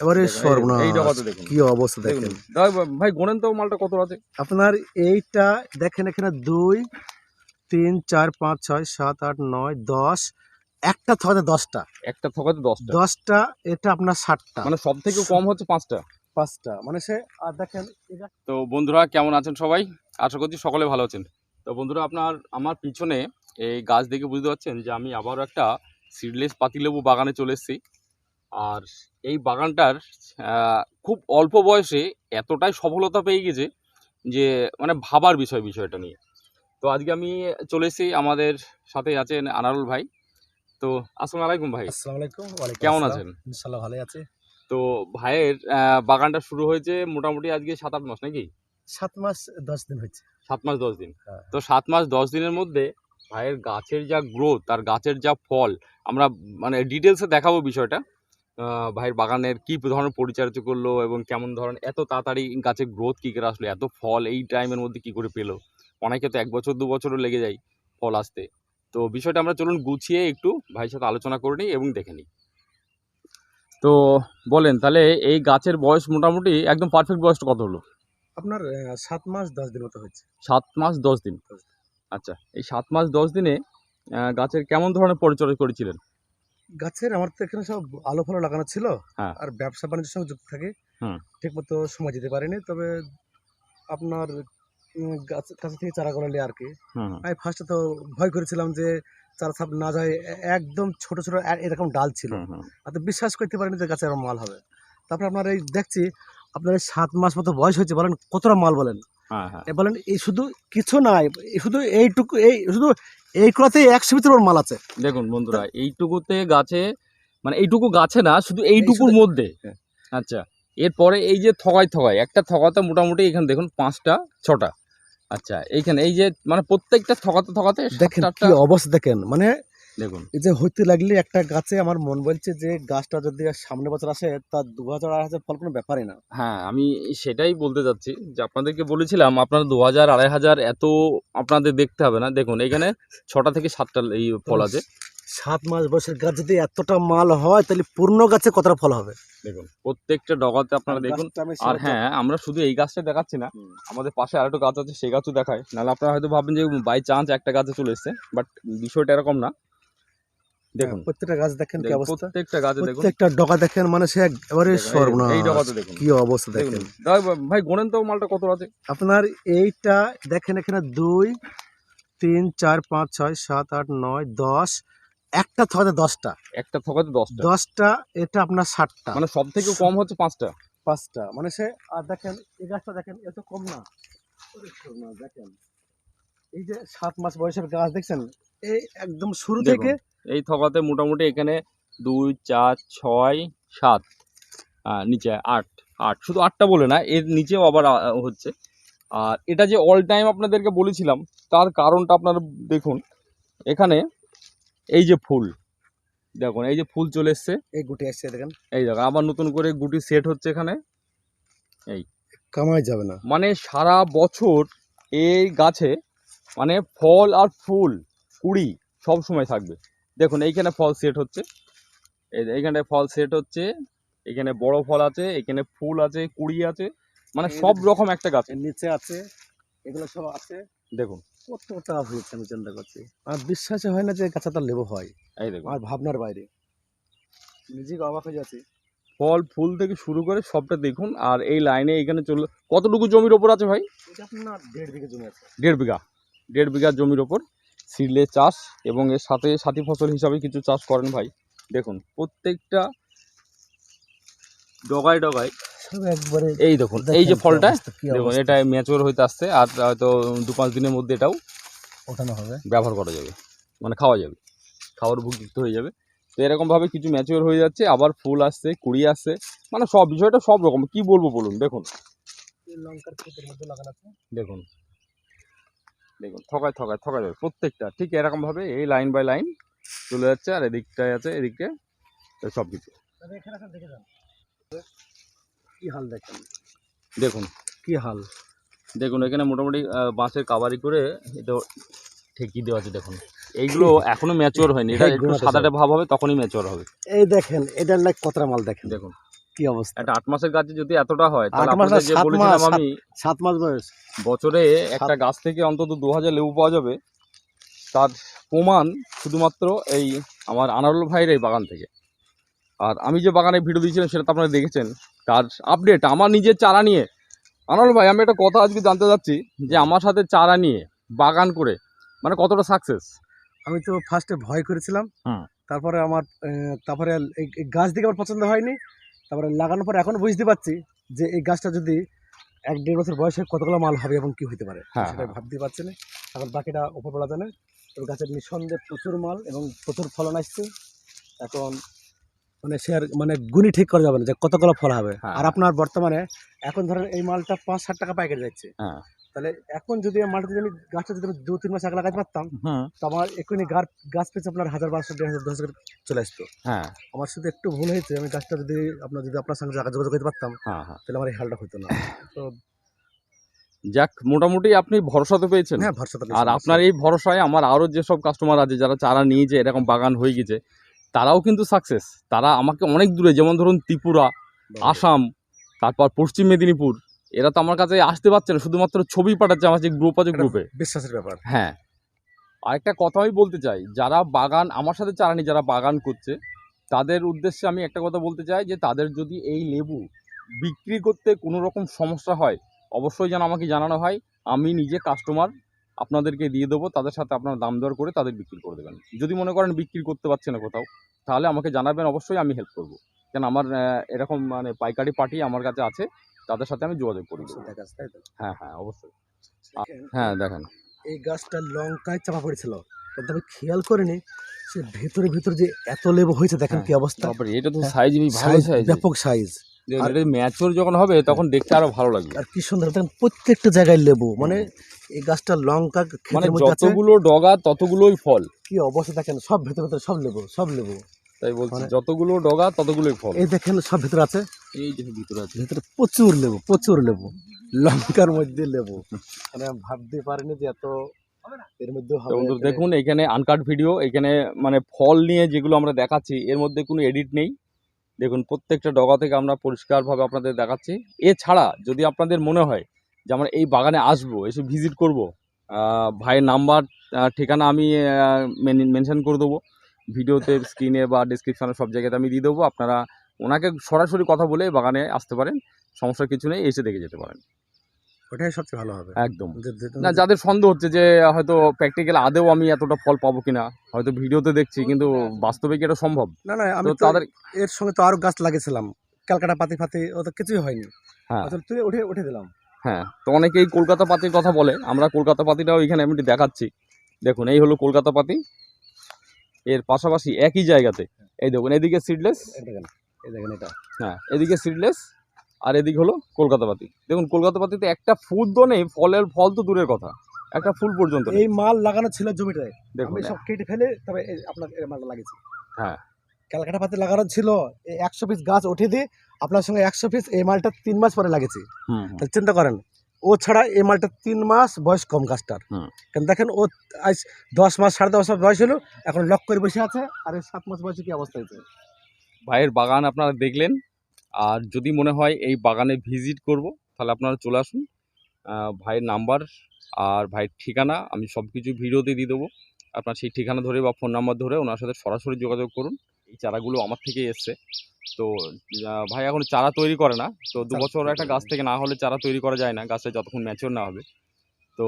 এবারে সর্বনাশ। কি অবস্থা দেখেন। ভাই গোনেন তো মালটা কত আছে আপনার এইটা দেখেন এখানে দুই তিন চার পাঁচ ছয় সাত আট নয় দশ একটা থকাতে দশটা। একটা থকাতে দশটা। দশটা এটা আপনার ষাটটা। মানে সব থেকে কম হচ্ছে পাঁচটা? পাঁচটা। মানে সে আর দেখেন তো বন্ধুরা কেমন আছেন সবাই? আশা করছি সকলে ভালো আছেন। তো বন্ধুরা আপনার আমার পিছনে এই গাছ দেখে বুঝতে পারছেন যে আমি আবারও একটা সিডলেস পাতিলেবু বাগানে চলে এসেছি। আর এই বাগানটার খুব অল্প বয়সে এতটাই সফলতা পেয়ে গেছে যে মানে ভাবার বিষয় বিষয়টা নিয়ে। তো আজকে আমি চলে এসেছি আমাদের সাথে আছেন আনারুল ভাই। তো আসসালামু আলাইকুম ভাই। আসসালামু আলাইকুম কেমন আছেন? ইনশাআল্লাহ ভালোই আছে। তো ভাইয়ের আহ, বাগানটা শুরু হয়েছে মোটামুটি আজকে সাত আট মাস নাকি? সাত মাস দশ দিন হয়েছে। সাত মাস দশ দিন। হ্যাঁ। তো সাত মাস দশ দিনের মধ্যে ভাইয়ের গাছের যা গ্রোথ আর গাছের যা ফল আমরা মানে ডিটেলসে দেখাবো বিষয়টা। ভাইয়ের বাগানের কি ধরনের পরিচর্যা করল এবং কেমন ধরনের এত তাড়াতাড়ি গাছের গ্রোথ কী করে আসলো এত ফল এই টাইমের মধ্যে কি করে পেল? অনেকে তো এক বছর দু বছরও লেগে যায় ফল আসতে। তো বিষয়টা আমরা চলুন গুছিয়ে একটু ভাইয়ের সাথে আলোচনা করে নিই এবং দেখে নিই। তো বলেন তাহলে এই গাছের বয়স মোটামুটি একদম পারফেক্ট বয়সটা কত হলো? আপনার সাত মাস দশ দিন মতো হয়েছে। সাত মাস দশ দিন। আচ্ছা এই সাত মাস দশ দিনে গাছের কেমন ধরনের পরিচর্যা করেছিলেন? গাছের আমার তো এখানে সব আলো ফালো লাগানো ছিল। হ্যাঁ। আর ব্যবসা বাণিজ্যের সঙ্গে যুক্ত থাকে। হুম। ঠিক মতো সময় দিতে পারিনি তবে আপনার উম, গাছ কাছে থেকে চারা গলালে আর কি। হুম। আমি ফার্স্টে তো ভয় করেছিলাম যে চারা সাপ না যায় এ- একদম ছোট ছোট এ- এরকম ডাল ছিল। হুম হুম। আর তো বিশ্বাস করতে পারিনি যে গাছে এরকম মাল হবে। তারপরে আপনার এই দেখছি আপনার এই সাত মাস মতো বয়স হয়েছে বলেন কতটা মাল বলেন? হ্যাঁ হ্যাঁ। এ বলেন এই শুধু কিছু নাই এই শুধু এইটুকু এই শুধু এইগুলোতে একশো ভিতর মাল আছে। দেখুন বন্ধুরা এইটুকুতে গাছে মানে এইটুকু গাছে না শুধু এইটুকুর মধ্যে। হ্যাঁ। আচ্ছা এরপরে এই যে থগাই থগাই একটা থগাতে মোটামুটি এখানে দেখুন পাঁচটা ছটা। আচ্ছা এইখানে এই যে মানে প্রত্যেকটা থকাতে থকাতে দেখেন কি অবস্থা দেখেন মানে দেখুন। এই যে হইতে লাগলে একটা গাছে আমার মন বলছে যে গাছটা যদি সামনে বছর আসে তার দু হাজার আড়াই হাজার ফল কোনো ব্যাপারই না। হ্যাঁ আমি সেটাই বলতে যাচ্ছি যে আপনাদেরকে বলেছিলাম আপনার দু হাজার আড়াই হাজার এত আপনাদের দেখতে হবে না। দেখুন এখানে ছটা থেকে সাতটা এই ফল আছে। সাত মাস বয়সের গাছ যদি এতটা মাল হয় তাহলে পূর্ণ গাছে কতটা ফল হবে? দেখুন প্রত্যেকটা ডগাতে আপনারা দেখুন। আর হ্যাঁ আমরা শুধু এই গাছটা দেখাচ্ছি না আমাদের পাশে আরেকটা গাছ আছে সেই গাছও দেখায়। নাহলে আপনারা হয়তো ভাবেন যে বাই চান্স একটা গাছে চলে এসছে বাট বিষয়টা এরকম না। দেখুন। হ্যাঁ, প্রত্যেকটা গাছ দেখেন কি অবস্থা? প্রত্যেকটা গাছে দেখুন। প্রত্যেকটা ডগা দেখেন মানে সে একেবারে দেখুন, সর্বনাশ এই ডগাতে দেখুন। কি অবস্থা দেখেন। ভাই গোনেন তো মালটা কত আছে? আপনার এইটা দেখেন এখানে দুই তিন চার পাঁচ ছয় সাত আট নয় দশ। একটা থকাতে দশটা। একটা থকাতে দশটা। দশটা এটা আপনার ষাটটা। মানে সব থেকে কম হচ্ছে পাঁচটা? পাঁচটা। মানে সে আর দেখেন এই গাছটা দেখেন এত কম না। দেখেন। এই যে সাত মাস বয়সের গাছ দেখছেন এই একদম শুরু থেকে এই থকাতে মোটামুটি এখানে দুই চার ছয় সাত নিচে আট আট। শুধু আটটা বলে না এর নিচেও আবার হচ্ছে। আর এটা যে অল টাইম আপনাদেরকে বলেছিলাম তার কারণটা আপনারা দেখুন। এখানে এই যে ফুল দেখুন এই যে ফুল চলে এসছে। এই গুটি আসছে দেখেন। এই দেখুন আবার নতুন করে গুটি সেট হচ্ছে এখানে। এই। কামাই যাবে না। মানে সারা বছর এই গাছে মানে ফল আর ফুল কুড়ি সব সময় থাকবে। দেখুন এইখানে ফল সেট হচ্ছে। এই এইখানে ফল সেট হচ্ছে। এখানে বড় ফল আছে এখানে ফুল আছে কুড়ি আছে মানে সব রকম একটা গাছ। নিচে আছে এগুলো সব আছে। দেখুন। কতটা হয়েছে আমি চিন্তা করছি। আর বিশ্বাসে হয় না যে গাছে তার লেবু হয়। এই দেখুন। আর ভাবনার বাইরে। নিজেকে অবাক হয়ে যাচ্ছে। ফল ফুল থেকে শুরু করে সবটা দেখুন। আর এই লাইনে এখানে চলল কতটুকু জমির ওপর আছে ভাই? আপনার দেড় বিঘে জমি আছে। দেড় বিঘা। দেড় বিঘা জমির ওপর। সিরলে চাষ এবং এর সাথে সাথী ফসল হিসাবে কিছু চাষ করেন ভাই। দেখুন প্রত্যেকটা ডগায় ডগায় একবারে এই দেখুন এই যে ফলটা দেখুন এটা ম্যাচিওর হইতে আসছে আর হয়তো দু পাঁচ দিনের মধ্যে এটাও ওঠানো হবে। ব্যবহার করা যাবে মানে খাওয়া যাবে খাওয়ার উপযুক্ত হয়ে যাবে। তো এরকমভাবে কিছু ম্যাচিওর হয়ে যাচ্ছে আবার ফুল আসছে কুড়ি আসছে মানে সব বিষয়টা সব রকম। কি বলব বলুন দেখুন। লঙ্কার ক্ষেতের মধ্যে লাগানো আছে। দেখুন দেখুন থকায় থকায় থকায় যাবে প্রত্যেকটা। ঠিক এরকমভাবে এই লাইন বাই লাইন চলে যাচ্ছে আর এদিকটায় আছে এদিকে সব কিছু কি হাল দেখেন? দেখুন। কি হাল? দেখুন এখানে মোটামুটি বাঁশের কাবারি করে এটা ঠেকি দেওয়া আছে দেখুন। এইগুলো এখনও ম্যাচিওর হয়নি। এটা এই একটু সাদাটে ভাব হবে তখনই ম্যাচিওর হবে। এই দেখেন এটার লাইক কতটা মাল দেখেন? দেখুন। কি অবস্থা? একটা আট মাসের গাছে যদি এতটা হয় আট মাস যে বলেছিলাম আমি সাত মাস বয়স। বছরে একটা গাছ থেকে অন্তত দু হাজার লেবু পাওয়া যাবে। তার প্রমাণ শুধুমাত্র এই আমার আনারুল ভাইয়ের এই বাগান থেকে। আর আমি যে বাগানে ভিডিও দিয়েছিলাম সেটা তো আপনারা দেখেছেন। তার আপডেট আমার নিজের চারা নিয়ে। আনারুল ভাই আমি একটা কথা আজকে জানতে চাচ্ছি যে আমার সাথে চারা নিয়ে বাগান করে মানে কতটা সাকসেস আমি তো ফার্স্টে ভয় করেছিলাম। তারপরে আমার তারপরে গাছ দেখে আমার পছন্দ হয়নি। তারপরে লাগানোর পর এখন বুঝতে পারছি যে এই গাছটা যদি এক দেড় বছর বয়সে কতগুলো মাল হবে এবং কি হতে পারে। হ্যাঁ, সেটা হ্যাঁ। ভাবতে পারছি না। এখন বাকিটা ওপর বলা জানে। তবে গাছের নিঃসন্দেহে প্রচুর মাল এবং প্রচুর ফলন আসছে। এখন মানে সে আর মানে গুণি ঠিক করা যাবে না যে কতগুলো ফল হবে। হ্যাঁ, আর আপনার বর্তমানে এখন ধরেন এই মালটা পাঁচ ষাট টাকা পাইকারি যাচ্ছে। তাহলে এখন যদি যদি আমি গাছটা যদি আমি দু তিন মাস আগে লাগাতে পারতাম তো আমার এক্ষুনি গাছ গাছ পেয়েছে আপনার হাজার বারোশো দেড় হাজার দশ হাজার চলে আসতো। হ্যাঁ। আমার শুধু একটু ভুল হয়েছে আমি গাছটা যদি আপনার যদি আপনার সঙ্গে যোগাযোগ করতে পারতাম হ্যাঁ হ্যাঁ। তাহলে আমার এই হালটা হতো না। তো যাক মোটামুটি আপনি ভরসা তো পেয়েছেন। হ্যাঁ ভরসা তো আর আপনার এই ভরসায় আমার আরও যেসব কাস্টমার আছে যারা চারা নিয়েছে এরকম বাগান হয়ে গেছে তারাও কিন্তু সাকসেস তারা আমাকে অনেক দূরে যেমন ধরুন ত্রিপুরা আসাম তারপর পশ্চিম মেদিনীপুর এরা তো আমার কাছে আসতে পারছে না শুধুমাত্র ছবি পাঠাচ্ছে আমার যে গ্রুপ আছে গ্রুপে বিশ্বাসের ব্যাপার। হ্যাঁ। আরেকটা কথা আমি বলতে চাই যারা বাগান আমার সাথে চারা নিয়ে যারা বাগান করছে তাদের উদ্দেশ্যে আমি একটা কথা বলতে চাই যে তাদের যদি এই লেবু বিক্রি করতে কোনো রকম সমস্যা হয় অবশ্যই যেন আমাকে জানানো হয়। আমি নিজে কাস্টমার আপনাদেরকে দিয়ে দেবো তাদের সাথে আপনার দাম দর করে তাদের বিক্রি করে দেবেন। যদি মনে করেন বিক্রি করতে পারছে না কোথাও তাহলে আমাকে জানাবেন অবশ্যই আমি হেল্প করব। কেন আমার এরকম মানে পাইকারি পার্টি আমার কাছে আছে তাদের সাথে আমি যোগাযোগ করি। দেবো। তাই তো? হ্যাঁ হ্যাঁ অবশ্যই। হ্যাঁ দেখেন। এই গাছটা লঙ্কায় চাপা পড়েছিল। কিন্তু আমি খেয়াল করিনি সে ভেতরে ভেতরে যে এত লেবু হয়েছে দেখেন হ্যাঁ, কি অবস্থা। তারপরে এটা তো হ্যাঁ, সাইজ ভালো সাইজ ব্যাপক সাইজ আর এটা ম্যাচুর যখন হবে তখন দেখতে আরও ভালো লাগবে। আর কি সুন্দর দেখেন প্রত্যেকটা জায়গায় লেবু। মানে এই গাছটা লঙ্কা মানে ক্ষেতের মধ্যে আছে। যতগুলো ডগা ততগুলোই ফল। কি অবস্থা দেখেন সব ভেতরে ভেতরে সব লেবু সব লেবু। তাই বলছি মানে- যতগুলো ডগা ততগুলোই ফল। এই দেখেন সব ভেতরে আছে। এই যে ভিতরে আছে প্রচুর লেবু প্রচুর লেবু, লঙ্কার মধ্যে লেবু। মানে ভাবতে পারিনি যে এত এর মধ্যে। দেখুন, এখানে আনকাট ভিডিও এখানে মানে ফল নিয়ে যেগুলো আমরা দেখাচ্ছি, এর মধ্যে কোনো এডিট নেই। দেখুন, প্রত্যেকটা ডগা থেকে আমরা পরিষ্কারভাবে আপনাদের দেখাচ্ছি। এছাড়া, যদি আপনাদের মনে হয় যে আমরা এই বাগানে আসব, এসে ভিজিট করব ভাইয়ের নাম্বার ঠিকানা আমি মেনশন করে দেবো। ভিডিওতে স্ক্রিনে বা ডিসক্রিপশনে সব জায়গাতে আমি দিয়ে দেবো। আপনারা ওনাকে সরাসরি কথা বলে বাগানে আসতে পারেন সমস্যার কিছু নেই এসে দেখে যেতে পারেন। ওটাই সবচেয়ে ভালো হবে। একদম। না যাদের সন্দেহ হচ্ছে যে হয়তো প্র্যাকটিক্যাল আদেও আমি এতটা ফল পাবো কিনা হয়তো ভিডিওতে দেখছি কিন্তু বাস্তবে কি এটা সম্ভব? না না আমি তাদের এর সঙ্গে তো আরও গাছ লাগিয়েছিলাম ক্যালকাটা পাতি ফাতি ও তো কিছুই হয়নি। হ্যাঁ। তুই উঠে উঠে দিলাম। হ্যাঁ তো অনেকেই কলকাতা পাতির কথা বলে আমরা কলকাতা পাতিটাও এখানে আমি দেখাচ্ছি। দেখুন এই হলো কলকাতা পাতি। এর পাশাপাশি একই জায়গাতে এই দেখুন এদিকে সিডলেস এই দেখেন এটা। হ্যাঁ এদিকে সিডলেস আর এদিকে হলো কলকাতা পাতি দেখুন কলকাতা পাতিতে একটা ফুল তো নেই ফলের ফল তো দূরের কথা। একটা ফুল পর্যন্ত এই মাল লাগানো ছিল জমিটায়। দেখুন সব কেটে ফেলে তবে আপনার মালটা লাগিয়েছি। হ্যাঁ। ক্যালকাটা পাতি লাগানো ছিল এই একশো পিস গাছ উঠে দিয়ে আপনার সঙ্গে একশো পিস এই মালটা তিন মাস পরে। তাহলে চিন্তা করেন ও ছাড়া এই মালটা তিন মাস বয়স কম গাছটার। কারণ দেখেন ও আজ দশ মাস সাড়ে দশ মাস বয়স হলো এখন লক করে বসে আছে আর এই সাত মাস বয়সে কি অবস্থা হয়েছে? ভাইয়ের বাগান আপনারা দেখলেন। আর যদি মনে হয় এই বাগানে ভিজিট করব তাহলে আপনারা চলে আসুন। ভাইয়ের নাম্বার আর ভাইয়ের ঠিকানা আমি সব কিছু ভিডিওতে দিয়ে দেবো। আপনার সেই ঠিকানা ধরে বা ফোন নাম্বার ধরে ওনার সাথে সরাসরি যোগাযোগ করুন। এই চারাগুলো আমার থেকেই এসছে। তো ভাই এখন চারা তৈরি করে না। তো দু বছর একটা গাছ থেকে না হলে চারা তৈরি করা যায় না। গাছটা যতক্ষণ ম্যাচিওর না হবে। তো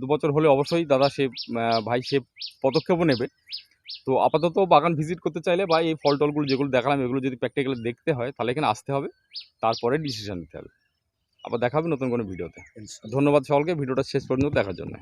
দু বছর হলে অবশ্যই দাদা সে ভাই সে পদক্ষেপও নেবে। তো আপাতত বাগান ভিজিট করতে চাইলে বা এই ফল টলগুলো যেগুলো দেখালাম এগুলো যদি প্র্যাকটিক্যালি দেখতে হয় তাহলে এখানে আসতে হবে। তারপরে ডিসিশান নিতে হবে। আবার দেখাবে নতুন কোনো ভিডিওতে ধন্যবাদ সকলকে। ভিডিওটা শেষ পর্যন্ত দেখার জন্য।